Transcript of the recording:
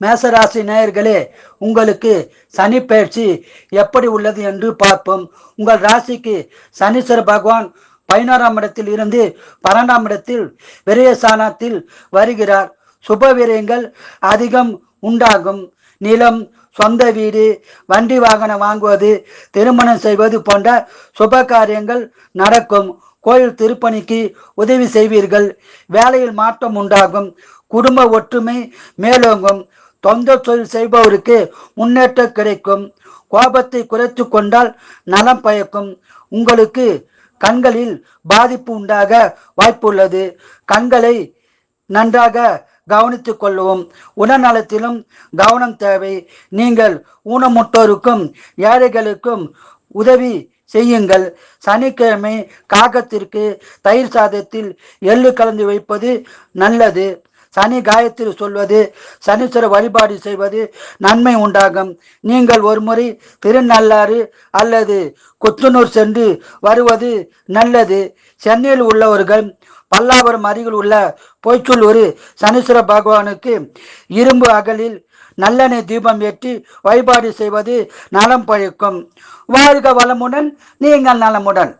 மேசராசி நேயர்களே உங்களுக்கு சனி பயிற்சி எப்படி உள்ளது என்று பார்ப்போம். உங்கள் ராசிக்கு சனீஸ்வர பகவான் பதினோராம் இடத்தில் இருந்து பன்னெண்டாம் இடத்தில் விரயசானத்தில் வருகிறார். சுப விரயங்கள் அதிகம் உண்டாகும். நிலம் சொந்த வீடு வண்டி வாகனம் வாங்குவது திருமணம் செய்வது போன்ற சுப காரியங்கள் நடக்கும். கோயில் திருப்பணிக்கு உதவி செய்வீர்கள். வேலையில் மாற்றம் உண்டாகும். குடும்ப ஒற்றுமை மேலோங்கும். தொந்த தொழில் செய்பவருக்கு முன்னேற்றம் கிடைக்கும். கோபத்தை குறைத்து கொண்டால் நலம் பயக்கும். உங்களுக்கு கண்களில் பாதிப்பு உண்டாக வாய்ப்புள்ளது. கண்களை நன்றாக கவனித்துக் கொள்ளவும். உடல்நலத்திலும் கவனம் தேவை. நீங்கள் ஊனமுட்டோருக்கும் ஏழைகளுக்கும் உதவி செய்யுங்கள். சனிக்கிழமை காகத்திற்கு தயிர் சாதத்தில் எள்ளு கலந்து வைப்பது நல்லது. சனி காயத்தில் சொல்வது சனீஸ்வர வழிபாடு செய்வது நன்மை உண்டாகும். நீங்கள் ஒருமுறை திருநள்ளாறு அல்லது கொத்தனூர் சென்று வருவது நல்லது. சென்னையில் உள்ளவர்கள் பல்லாவரம் அருகில் உள்ள பொய்ச்சூர் சனீஸ்வர பகவானுக்கு இரும்பு அகலில் நல்லெண்ணெய் தீபம் ஏற்றி வழிபாடு செய்வது நலம் பழிக்கும். வாழ்க வளமுடன் நீங்கள் நலமுடன்.